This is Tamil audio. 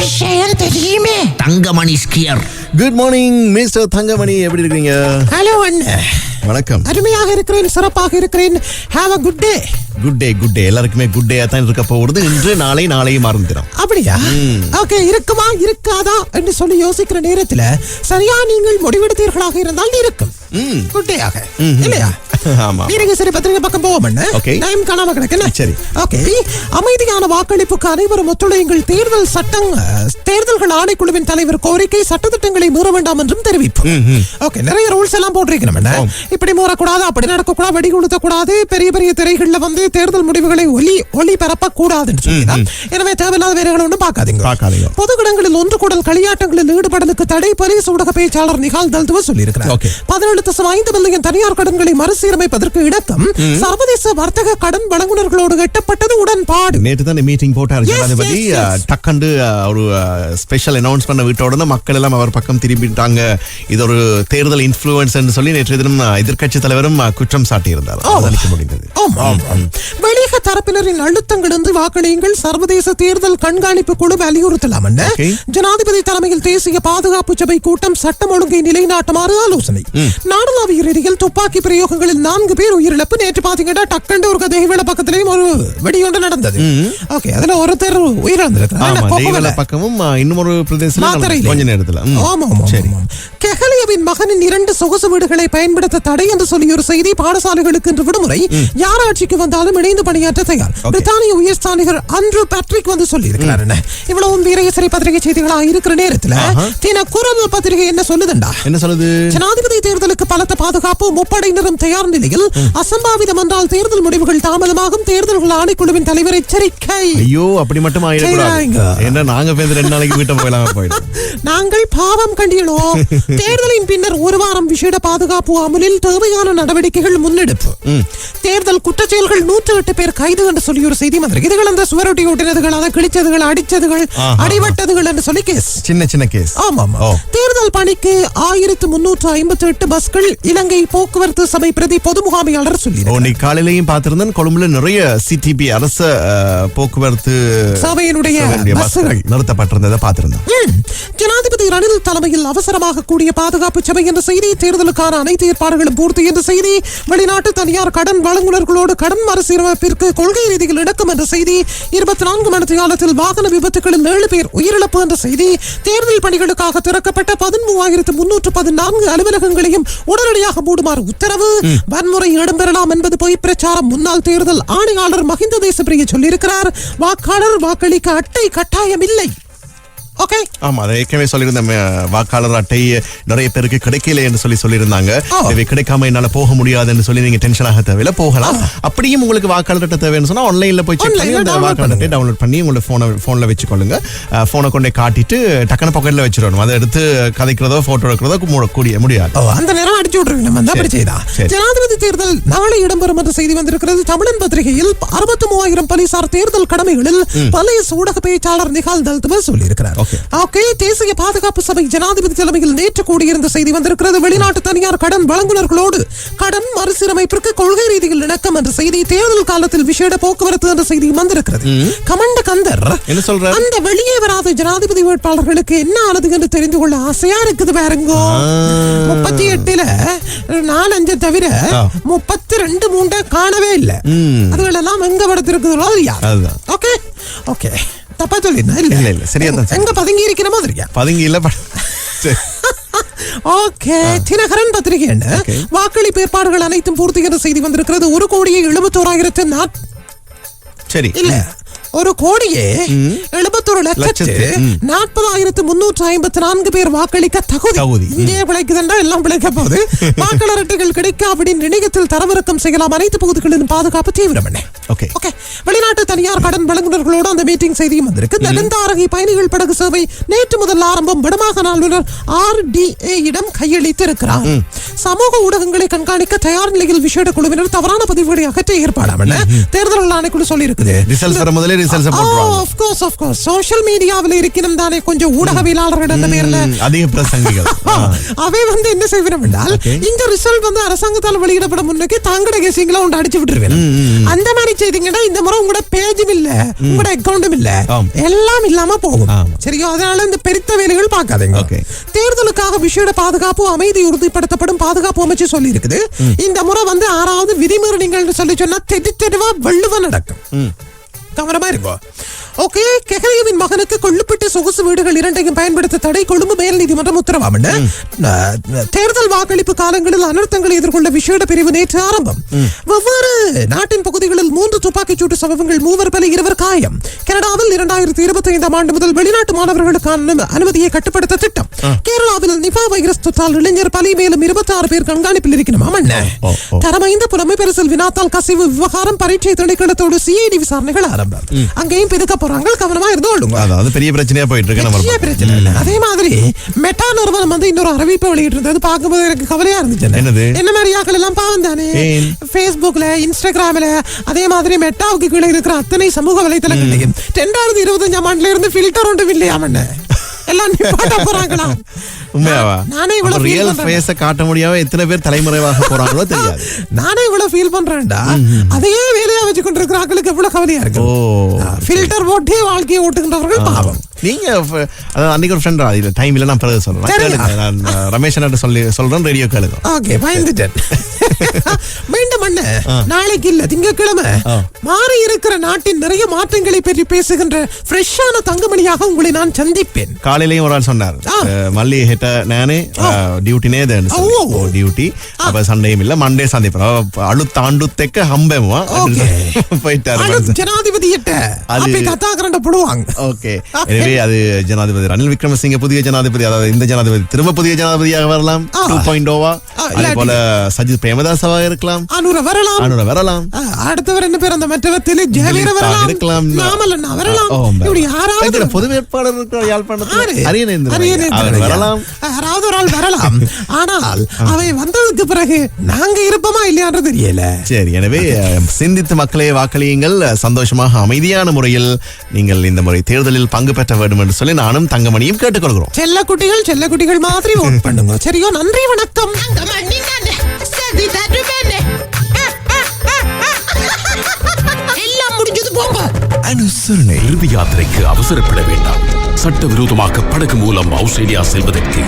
விஷயம் தெரியுமே Thangamani skier. Good morning mister Thangamani. எப்படி இருக்கீங்க ஹலோ அண்ணன் வணக்கம். அருமையாக இருக்கிறேன் சிறப்பாக இருக்கிறேன். Have a good day good day good day எல்லாருக்குமே குட் டே தான் இருக்க போகிறது இன்று நாளை நாளையும் மறந்துடும். அப்படியா? ஓகே இருக்குமா இருக்காதா என்று சொல்லி யோசிக்கிற நேரத்துல சரியா நீங்கள் முடிவெடுத்தீர்களாக இருந்தால் இருக்கும். குட்டையாக இல்லையா? ஆமா நீங்க சரி பத்திரிகை பக்கம் போவோம் Okay. டைம் காணாம கிடக்கு சரி. ஓகே அமைதியான வாக்களிப்புக்கு அனைவரும் ஒத்துழையுங்கள். தேர்தல் சட்டம் அஹ், தேர்தல்கள் ஆணைக்குழுவின் தலைவர் கோரிக்கை சட்டத்திட்டங்களை மீற வேண்டாம் என்றும் தெரிவிப்பு. ஓகே நிறைய ரூல்ஸ் எல்லாம் போட்டிருக்கணும் இப்படி மூறக்கூடாது அப்படி நடக்கக்கூடாது வெடி கொளுத்தக்கூடாது பெரிய பெரிய திரைகள்ல வந்து தேர்தல் முடிவுகளை ஒலி ஒளி பரப்ப கூடாதுன்னு சொல்லி எனவே தேவையில்லாத வேலைகளை ஒன்றும் பார்க்காதீங்க. பொது இடங்களில் ஒன்று கூடல் களியாட்டங்களில் ஈடுபடலுக்கு தடை ஊடக பேச்சாளர் நிகால் தல்துவ சொல்லியிருக்கிறார். Okay. பதினேழு தசம் ஐந்து மில்லியன் தனியார் கடன்களை மறுசீரமைப்பதற்கு இணக்கம் சர்வதேச வர்த்தக கடன் வழங்குனர்களோடு எட்டப்பட்டது உடன்பாடு. நேற்று தான் மீட்டிங் போட்டார் ஜனாதிபதி. டக்கண்டு ஒரு ஸ்பெஷல் அனௌன்ஸ் பண்ண விட்ட உடனே மக்கள் எல்லாம் அவர் பக்கம் திரும்பிட்டாங்க. இது ஒரு தேர்தல் இன்ஃபுளுன்ஸ் சொல்லி நேற்று தினம் எதிர்க்கட்சி தலைவரும் குற்றம் சாட்டியிருந்தார். முடிந்தது. வெளியக தரப்பினரின் அழுத்தங்கள் என்று வாக்களியுங்கள். சர்வதேச தேர்தல் கண்காணிப்பு குழு வலியுறுத்தலாம். ஜனாதிபதி தலைமையில் தேசிய பாதுகாப்பு சபை கூட்டம் சட்டம் ஒழுங்கை நிலைநாட்டுமாறு ஆலோசனை. நாடளாவிய ரீதியில் துப்பாக்கி பிரயோகங்களில் நான்கு பேர் உயிரிழப்பு. நேற்று பாத்தீங்கன்னா டக்கண்டு ஒரு தேவில பக்கத்திலேயும் ஒரு வெடியொன்று நடந்தது. ஓகே அதுல ஒருத்தர் உயிரிழந்திருக்கிறார். தெய்வல? பக்கமும் ஒரு பிரதேசம். கொஞ்ச நேரத்துல. ஆமா, ஆமா, கெஹலியாவின் மகனின் இரண்டு சொகுசு வீடுகளை பயன்படுத்த தடை என்று சொல்லி ஒரு செய்தி பாடசாலைகளுக்கு இன்று விடுமுறை. யார் ஆட்சிக்கு வந்தாலும் இணைந்து பணியாற்ற தயார். பிரித்தானிய உயர்ஸ்தானிகர் அன்ட்ரூ பேட்ரிக் வந்து சொல்லி இருக்கிறார் என்ன? இவ்வளவும் வீரகேசரி பத்திரிகை செய்திகளாக இருக்கிற நேரத்துல குரல் பத்திரிகை என்ன சொல்லுதுண்டா? என்ன சொல்லுது? ஜனாதிபதி தேர்தலுக்கு பலத்த பாதுகாப்பு முப்படையினரும் தயார் நிலையில் அசம்பாவிதம் என்றால் தேர்தல் முடிவுகள் தாமதமாகும் தேர்தல்கள் ஆணைக்குழுவின் தலைவர் எச்சரிக்கை. ஐயோ அப்படி மட்டும். ஆயிடக்கூடாது. ஏன்னா நாங்க பேருந்து ரெண்டு நாளைக்கு வீட்டை போயிடலாம் நாங்கள் பாவம் கண்டியனோம் தேர்தலின் பின்னர் ஒரு வாரம் விசேட பாதுகாப்பு அமலில் தேவையான நடவடிக்கைகள் முன்னெடுப்பு தேர்தல் குற்றச்செயல்கள் நூற்று எட்டு பேர் கைது என்று சொல்லி ஒரு செய்தி வந்திருக்கு இதுகள் அந்த சுவரொட்டி ஓட்டினதுகள் அதை கிழிச்சதுகள் அடிச்சதுகள். அடிவட்டதுகள் என்று சொல்லி கேஸ் சின்ன சின்ன கேஸ் ஆமாம். தேர்தல் பணிக்கு ஆயிரத்து முன்னூற்று ஐம்பத்தி எட்டு பஸ்கள் இலங்கை போக்குவரத்து சபை பிரதி பொது முகாமையாளர் சொல்லி நீ காலையிலையும் பார்த்திருந்தேன் கொழும்புல நிறைய சிடிபி அரச போக்குவரத்து சபையினுடைய. பஸ்கள் நிறுத்தப்பட்டிருந்ததை பார்த்திருந்தேன். ஜனாதிபதி ரணில் தலைமையில் அவசரமாக கூடிய பாதுகாப்பு சபை என்ற செய்தி தேர்தலுக்கான அனைத்து ஏற்பாடுகளும் பூர்த்தி என்ற செய்தி வெளிநாட்டு தனியார் கடன் வழங்குனர்களோடு கடன் மறுசீரமைப்பிற்கு கொள்கை ரீதியில் இணக்கம் என்ற செய்தி இருபத்தி நான்கு மணி காலத்தில் வாகன விபத்துகளில் ஏழு பேர் உயிரிழப்பு என்ற செய்தி தேர்தல் பணிகளுக்காக திறக்கப்பட்ட பதிமூவாயிரத்து முன்னூற்று பதினான்கு அலுவலகங்களையும் உடனடியாக மூடுமாறு உத்தரவு. வன்முறை இடம்பெறலாம் என்பது பொய் பிரச்சாரம். முன்னாள் தேர்தல் ஆணையாளர் மஹிந்த தேசப்பிரிய சொல்லியிருக்கிறார் வாக்காளர் வாக்களிக்க அட்டை கட்டாயம் இல்லை ஆமா அதை ஏற்கனவே சொல்லியிருந்த வாக்காளர் அட்டை நிறைய பேருக்கு கிடைக்கல என்று சொல்லி சொல்லியிருந்தாங்க. இவை கிடைக்காம என்னால போக முடியாதுன்னு சொல்லி நீங்க டென்ஷன் ஆக தேவையில்ல போகலாம். அப்படியும் உங்களுக்கு வாக்காளர் அட்டை தேவைன்னு சொன்னா ஆன்லைன்ல போய் செக் பண்ணி அந்த வாக்காளர் அட்டை டவுன்லோட் பண்ணி உங்களோட போனை போன்ல வச்சுக்கொள்ளுங்க. போனை கொண்டே காட்டிட்டு டக்குனு பாக்கெட்ல வச்சிடணும். அதை எடுத்து கதைக்கிறதோ போட்டோ எடுக்கிறதோ கூடிய முடியாது. அந்த நேரம் அடிச்சு விட்டுருங்க. நம்ம அந்த அப்படி செய்தா. ஜனாதிபதி தேர்தல் நாளை இடம்பெறும் என்ற செய்தி வந்திருக்கிறது. தமிழன் பத்திரிகையில் அறுபத்தி மூவாயிரம் போலீசார் தேர்தல் கடமைகளில் போலீஸ் ஊடக பேச்சாளர் நிகால் தல்துவ சொல்லியிருக்கிறார். ஓகே தேசிய பாதுகாப்பு சபை ஜனாதிபதி தலைமையில் நேற்று கூடியிருந்த செய்தி வந்திருக்கிறது. வெளிநாட்டு தனியார் கடன் வழங்குனர்களோடு கடன் மறுசீரமைப்பிற்கு கொள்கை ரீதியில் இணக்கம் என்ற செய்தி தேர்தல் காலத்தில் விசேட போக்குவரத்து என்ற செய்தி வந்திருக்கிறது. கமண்ட கந்தர் என்ன சொல்றாரு? அந்த வெளியே வராத ஜனாதிபதி வேட்பாளர்களுக்கு என்ன ஆனது என்று தெரிந்து கொள்ள ஆசையா இருக்குது பாருங்கோ. முப்பத்தி எட்டுல நாலஞ்சு தவிர ஆ. முப்பத்தி ரெண்டு மூண்டை காணவே இல்ல. அதுகளெல்லாம் எங்க படுத்திருக்குதோ. ஓகே ஓகே தப்பா சொல்லிருந்தா இல்ல இல்ல, சரியா தான் எங்க பதுங்கி இருக்கிற மாதிரியா? பதுங்கி இல்ல. ஓகே தினகரன் பத்திரிகை என்ன. வாக்களிப்பு ஏற்பாடுகள் அனைத்தும் பூர்த்தி என்ற செய்தி வந்திருக்கிறது. ஒரு கோடியே எழுபத்தோராயிரத்து நாற் சரி. இல்ல. ஒரு கோடியே எழுபத்தொரு லட்சத்து. நாற்பதாயிரத்து முன்னூற்று ஐம்பத்தி நான்கு பேர் வாக்களிக்க தகுதி. இங்கே பிழைக்குதுண்டா எல்லாம் பிழைக்க போகுது. வாக்காளர் அட்டைகள் கிடைக்காவிடின் இணையத்தில் தரவிறக்கம் செய்யலாம். அனைத்து பகுதிகளிலும் பாதுகாப்பு தீவிரம் Okay. ஓகே. வெளிநாட்டு தனியார் கடன் வழங்குனர்களோடு அந்த மீட்டிங் செய்தியும் வந்திருக்கு. நெடுந்தாரகை பயணிகள் படகு சேவை நேற்று முதல் ஆரம்பம் வடமாக ஆளுநர் ஆர் டி இடம் கையளித்து இருக்கிறார் சமூக ஊடகங்களை கண்காணிக்க தயார் நிலையில் விசேட குழுவினர் தவறான பதிவுகளை அகற்ற ஏற்பாடாம் என தேர்தல் ஆணைக்குழு சொல்லி இருக்குது ரிசல்ட்ஸ் வர முதலே ரிசல்ட்ஸ் போட்டுருவாங்க. Of course of course social மீடியாவில் இருக்கணும் தானே கொஞ்சம் ஊடகவியலாளர்கள் அந்த பேர்ல அதிக பிரசங்கிகள். அவை வந்து என்ன செய்வேன் என்றால் இந்த ரிசல்ட் வந்து அரசாங்கத்தால் வெளியிடப்பட முன்னுக்கு தாங்கட கேசிங்களா ஒன்று அடிச்சு விட்டுருவேன். அந்த மாதிரி செய்தீங்கன்னா இந்த முறை உங்களோட பேஜும் இல்ல உங்களோட அக்கௌண்ட்டும் இல்ல. எல்லாம் இல்லாம போகும். சரியா? அதனால இந்த பெருத்த வேலைகள் பார்க்காதீங்க. தேர்தலுக்காக விசேட பாதுகாப்பு அமைதி உறுதிப்படுத்தப்படும் பாதுகாப்பு அமைச்சு சொல்லி இருக்குது இந்த முறை வந்து ஆறாவது விதிமீறல்கள் சொல்லி சொன்னா தெரு தெருவா வெள்ளுவ நடக்கும் கவனமா இருக்கும் ஓகே கெஹலியவின் மகனுக்கு கொள்ளுப்பட்ட சொகுசு வீடுகள் இரண்டையும் பயன்படுத்த தடை கொழும்பு மேல் நீதிமன்றம் உத்தரவாம் தேர்தல் வாக்களிப்பு காலங்களில் அனர்த்தங்களை எதிர்கொள்ள விசேட பிரிவு நேற்று ஆரம்பம். வெவ்வேறு நாட்டின் பகுதிகளில் மூன்று துப்பாக்கிச் சூட்டு சம்பவங்கள் மூவர் பலி இருவர் காயம். கனடாவில் இரண்டாயிரத்தி இருபத்தி ஐந்தாம் ஆண்டு முதல் வெளிநாட்டு மாணவர்களுக்கான அனு- அனுமதியை கட்டுப்படுத்த திட்டம். கேரளாவில் நிபா வைரஸ் தொற்றால் இளைஞர் பலி மேலும் இருபத்தி ஆறு பேர் கண்காணிப்பில் இருக்கணும். தரமைந்த புலமை பரிசில் வினாத்தால் கசிவு விவகாரம் பரீட்சை திணைக்களத்தோடு சிஐடி விசாரணைகள் ஆரம்பம். அங்கேயும் பிதுக்க போறாங்க கவனமா இருந்து கொள்ளுங்க அதாவது பெரிய பிரச்சனையா போயிட்டு இருக்கு பெரிய நம்ம பிரச்சனை இல்ல. அதே மாதிரி மெட்டா நிறுவனம் வந்து இன்னொரு அறிவிப்பை வெளியிட்டு இருந்தது பார்க்கும்போது எனக்கு கவலையா இருந்துச்சு என்னது? என்ன மாதிரி ஆக்கள் எல்லாம் பாவம் தானே? Facebookல இன்ஸ்டாகிராம்ல அதே மாதிரி மெட்டாவுக்கு கீழே இருக்கிற அத்தனை சமூக வலைத்தளங்களையும் ரெண்டாயிரத்தி இருபத்தஞ்சாம் ஆண்டுல இருந்து ஃபில்டர் ஒன்றும் இல்லையாமண்ண எல்லாம் நிப்பாட்ட போறாங்களாம் உண்மையாவா? நானே இவ்வளவு ரியல். ஃபேஸ காட்ட முடியாம எத்தனை பேர் தலைமுறைவாக போறாங்களோ தெரியாது. நானே இவ்வளவு ஃபீல் பண்றேன்டா. அதையே வேலையா வச்சு கொண்டிருக்கிற ஆட்களுக்கு எவ்வளவு கவலையா இருக்கு. ஃபில்டர் போட்டே வாழ்க்கையை ஓட்டுகின்றவர்கள் பாவம். நீங்க அன்னைக்கு ஒரு ஃப்ரெண்ட் இல்ல டைம் இல்ல நான் பிறகு சொல்றேன். நான் ரமேஷ் சொல்லி சொல்றேன் ரேடியோ கேளுங்க. ஓகே பயந்துட்டேன். மீண்டும் அண்ண நாளைக்கு இல்ல திங்கட்கிழமை. மாறி இருக்கிற நாட்டின் நிறைய மாற்றங்களை பற்றி பேசுகின்ற ஃப்ரெஷ்ஷான தங்கமணியாக உங்களை நான் சந்திப்பேன். காலையிலயும் ஒரு ஆள் சொன்னார். மல்லி ஹெட்ட நானே டியூட்டினே ஓ. டியூட்டி அப்ப சண்டேயும் இல்ல மண்டே சந்திப்போம் அழுத்த ஆண்டு தெக்க ஹம்பேமா போயிட்டாரு. ஜனாதிபதி கத்தாக்கிறண்ட போடுவாங்க. ஓகே. எனவே அது ஜனாதிபதி ரணில் விக்ரமசிங்க புதிய ஜனாதிபதி அதாவது இந்த ஜனாதிபதி திரும்ப புதிய ஜனாதிபதியாக வரலாம். டூ பாயிண்ட் ஓவா அதே போல சஜித் பிரேமதாசவா இருக்கலாம். அனுர வரலாம். அனுர வரலாம். அடுத்தவர் என்ன பேர்? அந்த மற்றவர் திரு ஜெயவீர வரலாம். இருக்கலாம். நாமலண்ணா வரலாம். இப்படி யாராவது பொது வேட்பாளர் இருக்கிற யாழ்ப்பாணத்தில்? ஐயா. வரலாம். யாராவது ஒரு ஆள் வரலாம். ஆனால் அவை வந்ததுக்கு பிறகு நாங்க இருப்போமா இல்லையான்றது தெரியல. சரி எனவே சிந்தித்து மக்களே வாக்களியுங்கள். சந்தோஷமாக அமைதியான முறையில் நீங்கள் இந்த முறை தேர்தலில் பங்கு பெற்ற வேண்டும் என்று சொல்லி நானும் தங்கமணியும் கேட்டுக்கொள்கிறோம். செல்ல குட்டிகள் செல்ல குட்டிகள் மாதிரி ஓட் பண்ணுங்க. சரியோ? நன்றி வணக்கம். விசாரணை இறுதி யாத்திரைக்கு அவசரப்பட வேண்டாம். சட்டவிரோதமாக படகு மூலம் ஆஸ்திரேலியா செல்வதற்கு